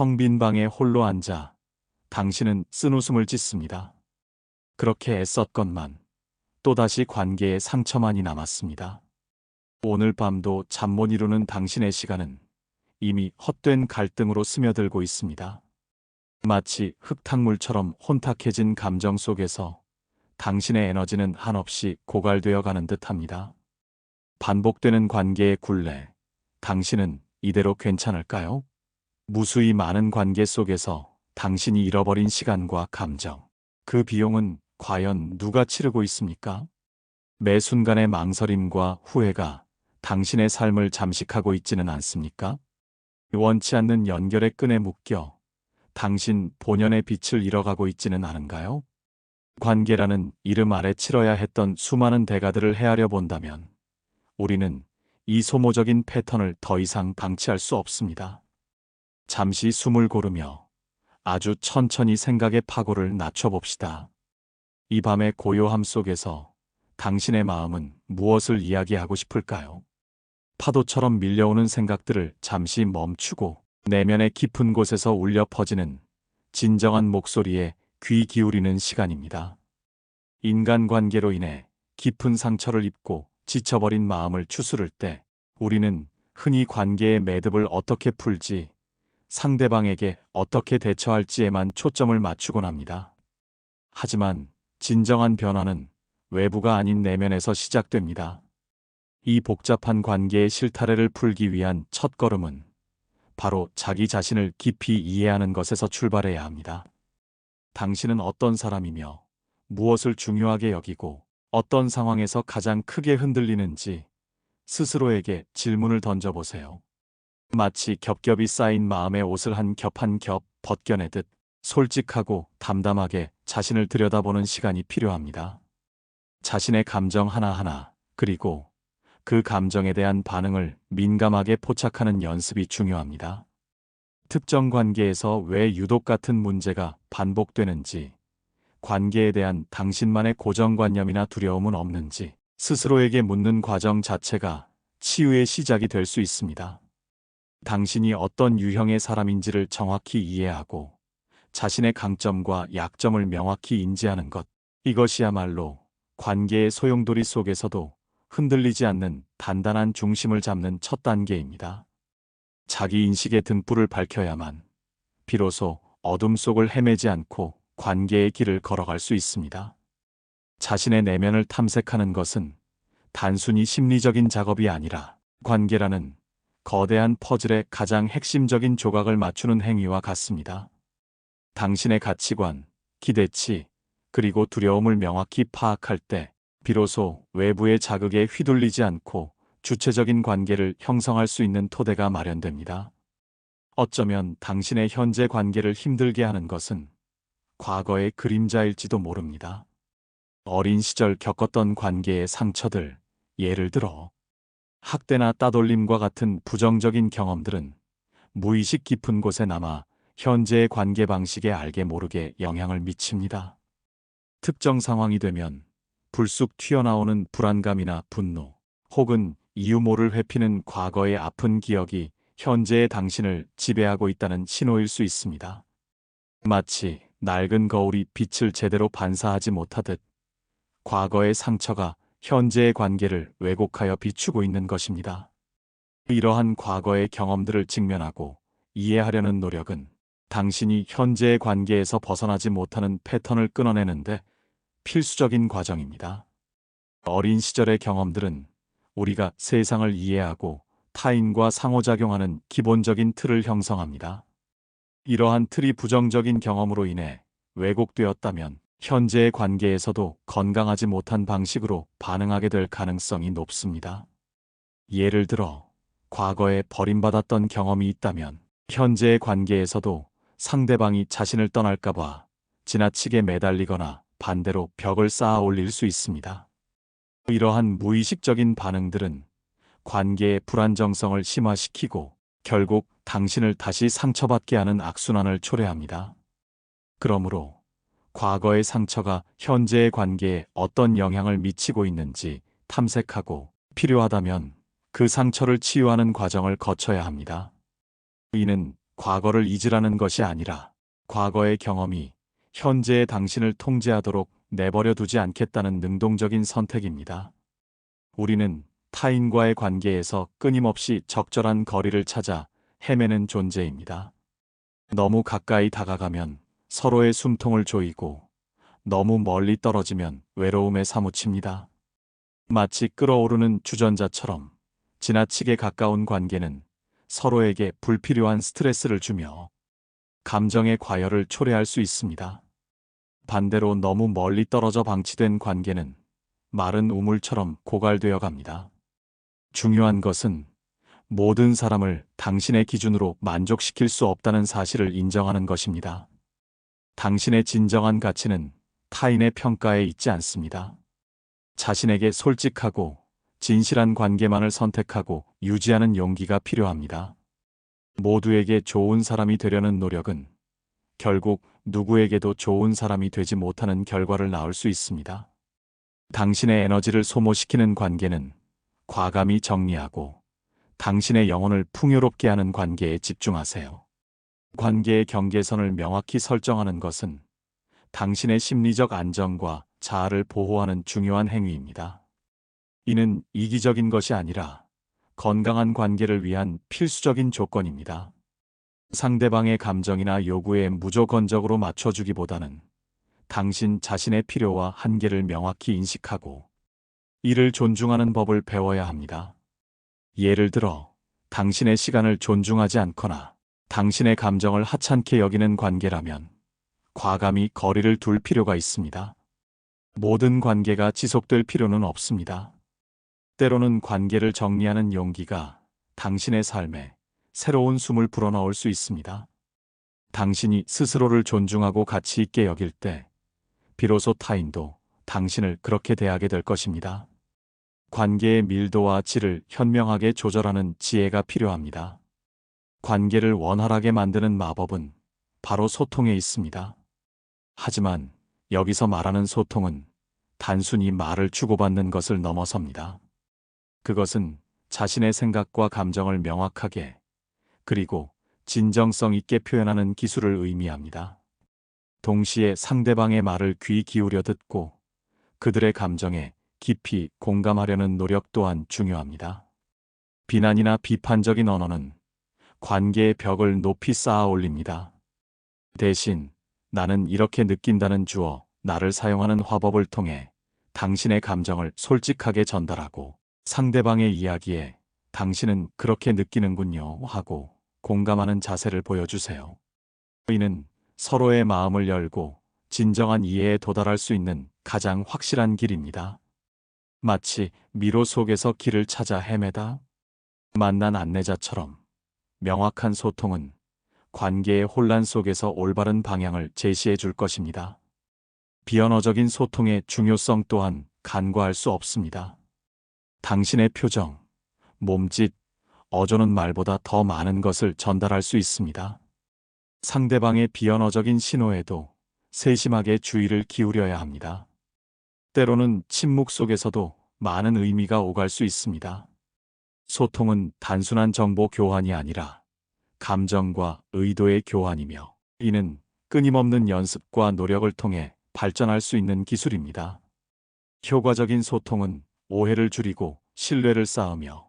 텅 빈 방에 홀로 앉아 당신은 쓴웃음을 짓습니다. 그렇게 애썼건만 또다시 관계에 상처만이 남았습니다. 오늘 밤도 잠 못 이루는 당신의 시간은 이미 헛된 갈등으로 스며들고 있습니다. 마치 흙탕물처럼 혼탁해진 감정 속에서 당신의 에너지는 한없이 고갈되어 가는 듯 합니다. 반복되는 관계의 굴레, 당신은 이대로 괜찮을까요? 무수히 많은 관계 속에서 당신이 잃어버린 시간과 감정, 그 비용은 과연 누가 치르고 있습니까? 매 순간의 망설임과 후회가 당신의 삶을 잠식하고 있지는 않습니까? 원치 않는 연결의 끈에 묶여 당신 본연의 빛을 잃어가고 있지는 않은가요? 관계라는 이름 아래 치러야 했던 수많은 대가들을 헤아려 본다면 우리는 이 소모적인 패턴을 더 이상 방치할 수 없습니다. 잠시 숨을 고르며 아주 천천히 생각의 파고를 낮춰봅시다. 이 밤의 고요함 속에서 당신의 마음은 무엇을 이야기하고 싶을까요? 파도처럼 밀려오는 생각들을 잠시 멈추고 내면의 깊은 곳에서 울려 퍼지는 진정한 목소리에 귀 기울이는 시간입니다. 인간관계로 인해 깊은 상처를 입고 지쳐버린 마음을 추스를 때 우리는 흔히 관계의 매듭을 어떻게 풀지 상대방에게 어떻게 대처할지에만 초점을 맞추곤 합니다. 하지만 진정한 변화는 외부가 아닌 내면에서 시작됩니다. 이 복잡한 관계의 실타래를 풀기 위한 첫 걸음은 바로 자기 자신을 깊이 이해하는 것에서 출발해야 합니다. 당신은 어떤 사람이며 무엇을 중요하게 여기고 어떤 상황에서 가장 크게 흔들리는지 스스로에게 질문을 던져보세요. 마치 겹겹이 쌓인 마음의 옷을 한 겹 한 겹 벗겨내듯 솔직하고 담담하게 자신을 들여다보는 시간이 필요합니다. 자신의 감정 하나하나, 그리고 그 감정에 대한 반응을 민감하게 포착하는 연습이 중요합니다. 특정 관계에서 왜 유독 같은 문제가 반복되는지, 관계에 대한 당신만의 고정관념이나 두려움은 없는지 스스로에게 묻는 과정 자체가 치유의 시작이 될 수 있습니다. 당신이 어떤 유형의 사람인지를 정확히 이해하고 자신의 강점과 약점을 명확히 인지하는 것. 이것이야말로 관계의 소용돌이 속에서도 흔들리지 않는 단단한 중심을 잡는 첫 단계입니다. 자기 인식의 등불을 밝혀야만 비로소 어둠 속을 헤매지 않고 관계의 길을 걸어갈 수 있습니다. 자신의 내면을 탐색하는 것은 단순히 심리적인 작업이 아니라 관계라는 거대한 퍼즐의 가장 핵심적인 조각을 맞추는 행위와 같습니다. 당신의 가치관, 기대치, 그리고 두려움을 명확히 파악할 때 비로소 외부의 자극에 휘둘리지 않고 주체적인 관계를 형성할 수 있는 토대가 마련됩니다. 어쩌면 당신의 현재 관계를 힘들게 하는 것은 과거의 그림자일지도 모릅니다. 어린 시절 겪었던 관계의 상처들, 예를 들어 학대나 따돌림과 같은 부정적인 경험들은 무의식 깊은 곳에 남아 현재의 관계 방식에 알게 모르게 영향을 미칩니다. 특정 상황이 되면 불쑥 튀어나오는 불안감이나 분노, 혹은 이유 모를 회피는 과거의 아픈 기억이 현재의 당신을 지배하고 있다는 신호일 수 있습니다. 마치 낡은 거울이 빛을 제대로 반사하지 못하듯 과거의 상처가 현재의 관계를 왜곡하여 비추고 있는 것입니다. 이러한 과거의 경험들을 직면하고 이해하려는 노력은 당신이 현재의 관계에서 벗어나지 못하는 패턴을 끊어내는데 필수적인 과정입니다. 어린 시절의 경험들은 우리가 세상을 이해하고 타인과 상호작용하는 기본적인 틀을 형성합니다. 이러한 틀이 부정적인 경험으로 인해 왜곡되었다면 현재의 관계에서도 건강하지 못한 방식으로 반응하게 될 가능성이 높습니다. 예를 들어, 과거에 버림받았던 경험이 있다면 현재의 관계에서도 상대방이 자신을 떠날까봐 지나치게 매달리거나 반대로 벽을 쌓아 올릴 수 있습니다. 이러한 무의식적인 반응들은 관계의 불안정성을 심화시키고 결국 당신을 다시 상처받게 하는 악순환을 초래합니다. 그러므로 과거의 상처가 현재의 관계에 어떤 영향을 미치고 있는지 탐색하고 필요하다면 그 상처를 치유하는 과정을 거쳐야 합니다. 이는 과거를 잊으라는 것이 아니라 과거의 경험이 현재의 당신을 통제하도록 내버려 두지 않겠다는 능동적인 선택입니다. 우리는 타인과의 관계에서 끊임없이 적절한 거리를 찾아 헤매는 존재입니다. 너무 가까이 다가가면 서로의 숨통을 조이고 너무 멀리 떨어지면 외로움에 사무칩니다. 마치 끓어오르는 주전자처럼 지나치게 가까운 관계는 서로에게 불필요한 스트레스를 주며 감정의 과열을 초래할 수 있습니다. 반대로 너무 멀리 떨어져 방치된 관계는 마른 우물처럼 고갈되어 갑니다. 중요한 것은 모든 사람을 당신의 기준으로 만족시킬 수 없다는 사실을 인정하는 것입니다. 당신의 진정한 가치는 타인의 평가에 있지 않습니다. 자신에게 솔직하고 진실한 관계만을 선택하고 유지하는 용기가 필요합니다. 모두에게 좋은 사람이 되려는 노력은 결국 누구에게도 좋은 사람이 되지 못하는 결과를 낳을 수 있습니다. 당신의 에너지를 소모시키는 관계는 과감히 정리하고 당신의 영혼을 풍요롭게 하는 관계에 집중하세요. 관계의 경계선을 명확히 설정하는 것은 당신의 심리적 안정과 자아를 보호하는 중요한 행위입니다. 이는 이기적인 것이 아니라 건강한 관계를 위한 필수적인 조건입니다. 상대방의 감정이나 요구에 무조건적으로 맞춰주기보다는 당신 자신의 필요와 한계를 명확히 인식하고 이를 존중하는 법을 배워야 합니다. 예를 들어, 당신의 시간을 존중하지 않거나 당신의 감정을 하찮게 여기는 관계라면 과감히 거리를 둘 필요가 있습니다. 모든 관계가 지속될 필요는 없습니다. 때로는 관계를 정리하는 용기가 당신의 삶에 새로운 숨을 불어넣을 수 있습니다. 당신이 스스로를 존중하고 가치 있게 여길 때, 비로소 타인도 당신을 그렇게 대하게 될 것입니다. 관계의 밀도와 질을 현명하게 조절하는 지혜가 필요합니다. 관계를 원활하게 만드는 마법은 바로 소통에 있습니다. 하지만 여기서 말하는 소통은 단순히 말을 주고받는 것을 넘어섭니다. 그것은 자신의 생각과 감정을 명확하게 그리고 진정성 있게 표현하는 기술을 의미합니다. 동시에 상대방의 말을 귀 기울여 듣고 그들의 감정에 깊이 공감하려는 노력 또한 중요합니다. 비난이나 비판적인 언어는 관계의 벽을 높이 쌓아 올립니다. 대신 나는 이렇게 느낀다는 주어 나를 사용하는 화법을 통해 당신의 감정을 솔직하게 전달하고 상대방의 이야기에 당신은 그렇게 느끼는군요 하고 공감하는 자세를 보여주세요. 이는 서로의 마음을 열고 진정한 이해에 도달할 수 있는 가장 확실한 길입니다. 마치 미로 속에서 길을 찾아 헤매다 만난 안내자처럼 명확한 소통은 관계의 혼란 속에서 올바른 방향을 제시해 줄 것입니다. 비언어적인 소통의 중요성 또한 간과할 수 없습니다. 당신의 표정, 몸짓, 어조는 말보다 더 많은 것을 전달할 수 있습니다. 상대방의 비언어적인 신호에도 세심하게 주의를 기울여야 합니다. 때로는 침묵 속에서도 많은 의미가 오갈 수 있습니다. 소통은 단순한 정보 교환이 아니라 감정과 의도의 교환이며 이는 끊임없는 연습과 노력을 통해 발전할 수 있는 기술입니다. 효과적인 소통은 오해를 줄이고 신뢰를 쌓으며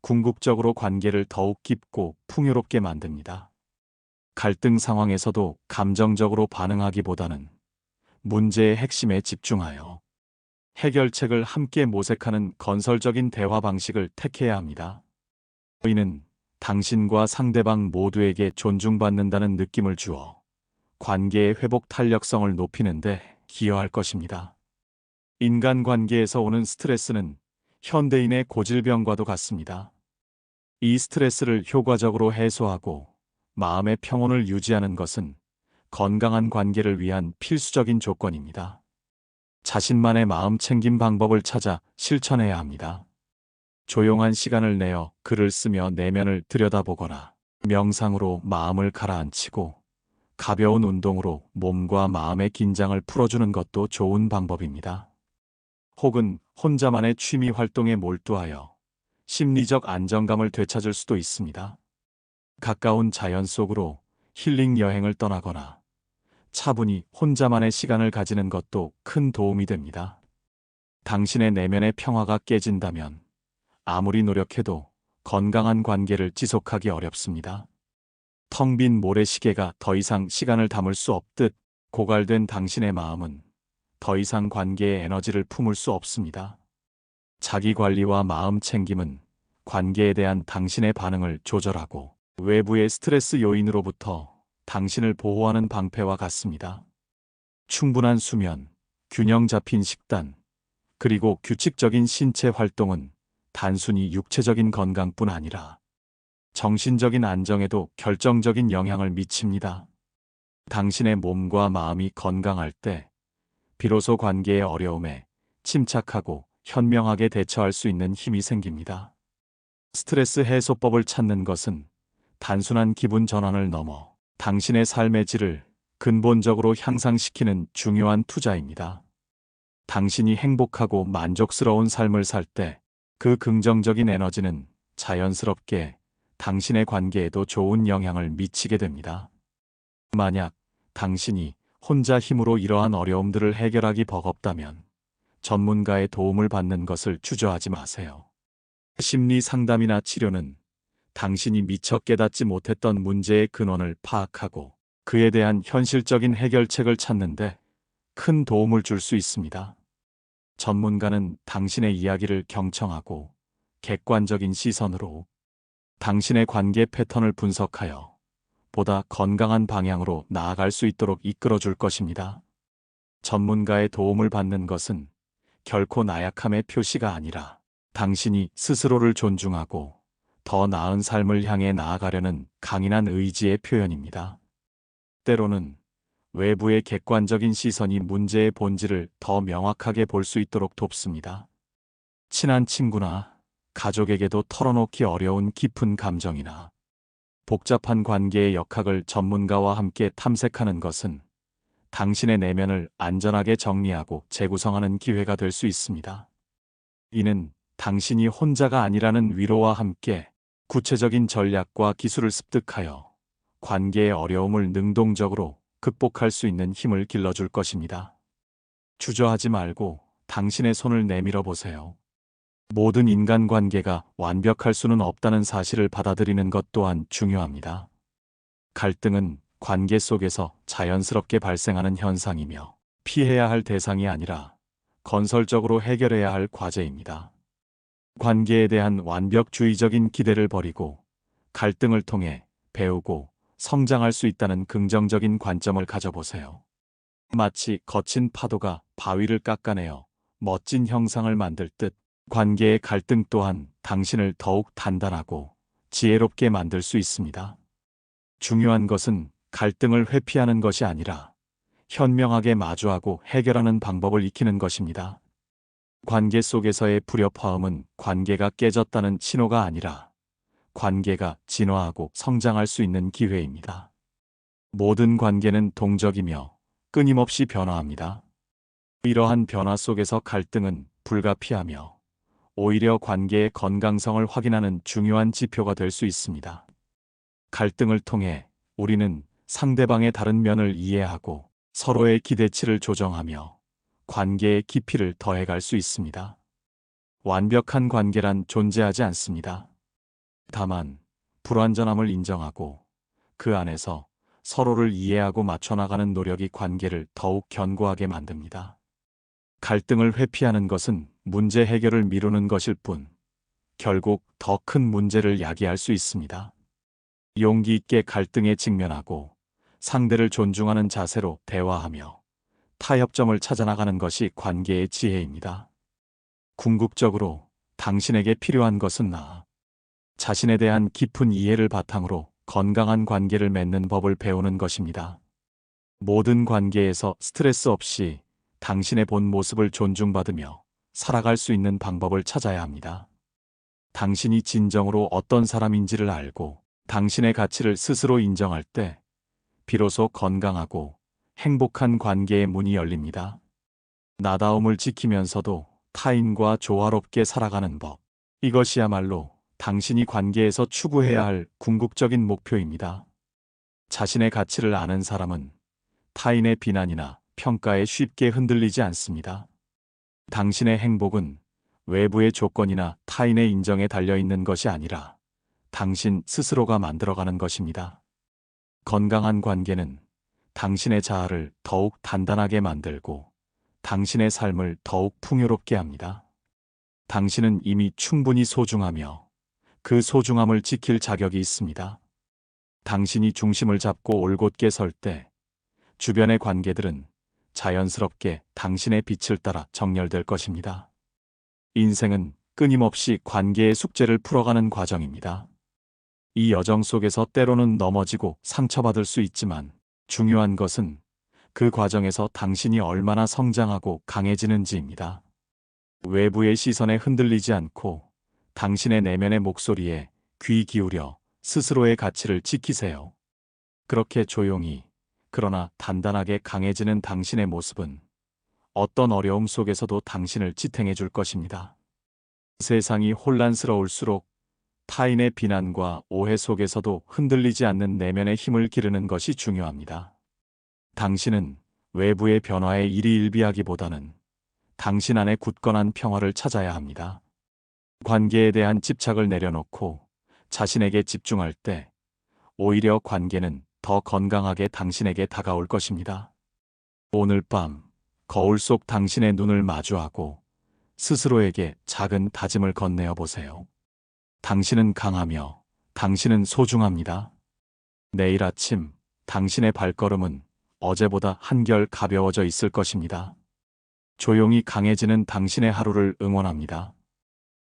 궁극적으로 관계를 더욱 깊고 풍요롭게 만듭니다. 갈등 상황에서도 감정적으로 반응하기보다는 문제의 핵심에 집중하여 해결책을 함께 모색하는 건설적인 대화 방식을 택해야 합니다. 이는 당신과 상대방 모두에게 존중받는다는 느낌을 주어 관계의 회복 탄력성을 높이는데 기여할 것입니다. 인간관계에서 오는 스트레스는 현대인의 고질병과도 같습니다. 이 스트레스를 효과적으로 해소하고 마음의 평온을 유지하는 것은 건강한 관계를 위한 필수적인 조건입니다. 자신만의 마음 챙김 방법을 찾아 실천해야 합니다. 조용한 시간을 내어 글을 쓰며 내면을 들여다보거나 명상으로 마음을 가라앉히고 가벼운 운동으로 몸과 마음의 긴장을 풀어주는 것도 좋은 방법입니다. 혹은 혼자만의 취미 활동에 몰두하여 심리적 안정감을 되찾을 수도 있습니다. 가까운 자연 속으로 힐링 여행을 떠나거나 차분히 혼자만의 시간을 가지는 것도 큰 도움이 됩니다. 당신의 내면의 평화가 깨진다면 아무리 노력해도 건강한 관계를 지속하기 어렵습니다. 텅 빈 모래시계가 더 이상 시간을 담을 수 없듯 고갈된 당신의 마음은 더 이상 관계의 에너지를 품을 수 없습니다. 자기 관리와 마음 챙김은 관계에 대한 당신의 반응을 조절하고 외부의 스트레스 요인으로부터 당신을 보호하는 방패와 같습니다. 충분한 수면, 균형 잡힌 식단, 그리고 규칙적인 신체 활동은 단순히 육체적인 건강뿐 아니라 정신적인 안정에도 결정적인 영향을 미칩니다. 당신의 몸과 마음이 건강할 때 비로소 관계의 어려움에 침착하고 현명하게 대처할 수 있는 힘이 생깁니다. 스트레스 해소법을 찾는 것은 단순한 기분 전환을 넘어 당신의 삶의 질을 근본적으로 향상시키는 중요한 투자입니다. 당신이 행복하고 만족스러운 삶을 살 때 그 긍정적인 에너지는 자연스럽게 당신의 관계에도 좋은 영향을 미치게 됩니다. 만약 당신이 혼자 힘으로 이러한 어려움들을 해결하기 버겁다면 전문가의 도움을 받는 것을 주저하지 마세요. 심리 상담이나 치료는 당신이 미처 깨닫지 못했던 문제의 근원을 파악하고 그에 대한 현실적인 해결책을 찾는데 큰 도움을 줄 수 있습니다. 전문가는 당신의 이야기를 경청하고 객관적인 시선으로 당신의 관계 패턴을 분석하여 보다 건강한 방향으로 나아갈 수 있도록 이끌어 줄 것입니다. 전문가의 도움을 받는 것은 결코 나약함의 표시가 아니라 당신이 스스로를 존중하고 더 나은 삶을 향해 나아가려는 강인한 의지의 표현입니다. 때로는 외부의 객관적인 시선이 문제의 본질을 더 명확하게 볼 수 있도록 돕습니다. 친한 친구나 가족에게도 털어놓기 어려운 깊은 감정이나 복잡한 관계의 역학을 전문가와 함께 탐색하는 것은 당신의 내면을 안전하게 정리하고 재구성하는 기회가 될 수 있습니다. 이는 당신이 혼자가 아니라는 위로와 함께 구체적인 전략과 기술을 습득하여 관계의 어려움을 능동적으로 극복할 수 있는 힘을 길러줄 것입니다. 주저하지 말고 당신의 손을 내밀어 보세요. 모든 인간관계가 완벽할 수는 없다는 사실을 받아들이는 것 또한 중요합니다. 갈등은 관계 속에서 자연스럽게 발생하는 현상이며 피해야 할 대상이 아니라 건설적으로 해결해야 할 과제입니다. 관계에 대한 완벽주의적인 기대를 버리고 갈등을 통해 배우고 성장할 수 있다는 긍정적인 관점을 가져보세요. 마치 거친 파도가 바위를 깎아내어 멋진 형상을 만들 듯 관계의 갈등 또한 당신을 더욱 단단하고 지혜롭게 만들 수 있습니다. 중요한 것은 갈등을 회피하는 것이 아니라 현명하게 마주하고 해결하는 방법을 익히는 것입니다. 관계 속에서의 불협화음은 관계가 깨졌다는 신호가 아니라 관계가 진화하고 성장할 수 있는 기회입니다. 모든 관계는 동적이며 끊임없이 변화합니다. 이러한 변화 속에서 갈등은 불가피하며 오히려 관계의 건강성을 확인하는 중요한 지표가 될 수 있습니다. 갈등을 통해 우리는 상대방의 다른 면을 이해하고 서로의 기대치를 조정하며 관계의 깊이를 더해갈 수 있습니다. 완벽한 관계란 존재하지 않습니다. 다만 불완전함을 인정하고 그 안에서 서로를 이해하고 맞춰나가는 노력이 관계를 더욱 견고하게 만듭니다. 갈등을 회피하는 것은 문제 해결을 미루는 것일 뿐 결국 더 큰 문제를 야기할 수 있습니다. 용기 있게 갈등에 직면하고 상대를 존중하는 자세로 대화하며 타협점을 찾아나가는 것이 관계의 지혜입니다. 궁극적으로 당신에게 필요한 것은 나. 자신에 대한 깊은 이해를 바탕으로 건강한 관계를 맺는 법을 배우는 것입니다. 모든 관계에서 스트레스 없이 당신의 본 모습을 존중받으며 살아갈 수 있는 방법을 찾아야 합니다. 당신이 진정으로 어떤 사람인지를 알고 당신의 가치를 스스로 인정할 때 비로소 건강하고 행복한 관계의 문이 열립니다. 나다움을 지키면서도 타인과 조화롭게 살아가는 법. 이것이야말로 당신이 관계에서 추구해야 할 궁극적인 목표입니다. 자신의 가치를 아는 사람은 타인의 비난이나 평가에 쉽게 흔들리지 않습니다. 당신의 행복은 외부의 조건이나 타인의 인정에 달려 있는 것이 아니라 당신 스스로가 만들어가는 것입니다. 건강한 관계는 당신의 자아를 더욱 단단하게 만들고 당신의 삶을 더욱 풍요롭게 합니다. 당신은 이미 충분히 소중하며 그 소중함을 지킬 자격이 있습니다. 당신이 중심을 잡고 올곧게 설 때 주변의 관계들은 자연스럽게 당신의 빛을 따라 정렬될 것입니다. 인생은 끊임없이 관계의 숙제를 풀어가는 과정입니다. 이 여정 속에서 때로는 넘어지고 상처받을 수 있지만 중요한 것은 그 과정에서 당신이 얼마나 성장하고 강해지는지입니다. 외부의 시선에 흔들리지 않고 당신의 내면의 목소리에 귀 기울여 스스로의 가치를 지키세요. 그렇게 조용히 그러나 단단하게 강해지는 당신의 모습은 어떤 어려움 속에서도 당신을 지탱해 줄 것입니다. 세상이 혼란스러울수록 타인의 비난과 오해 속에서도 흔들리지 않는 내면의 힘을 기르는 것이 중요합니다. 당신은 외부의 변화에 일희일비하기보다는 당신 안에 굳건한 평화를 찾아야 합니다. 관계에 대한 집착을 내려놓고 자신에게 집중할 때 오히려 관계는 더 건강하게 당신에게 다가올 것입니다. 오늘 밤 거울 속 당신의 눈을 마주하고 스스로에게 작은 다짐을 건네어 보세요. 당신은 강하며 당신은 소중합니다. 내일 아침 당신의 발걸음은 어제보다 한결 가벼워져 있을 것입니다. 조용히 강해지는 당신의 하루를 응원합니다.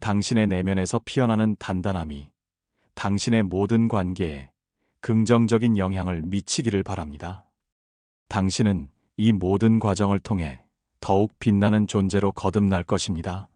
당신의 내면에서 피어나는 단단함이 당신의 모든 관계에 긍정적인 영향을 미치기를 바랍니다. 당신은 이 모든 과정을 통해 더욱 빛나는 존재로 거듭날 것입니다.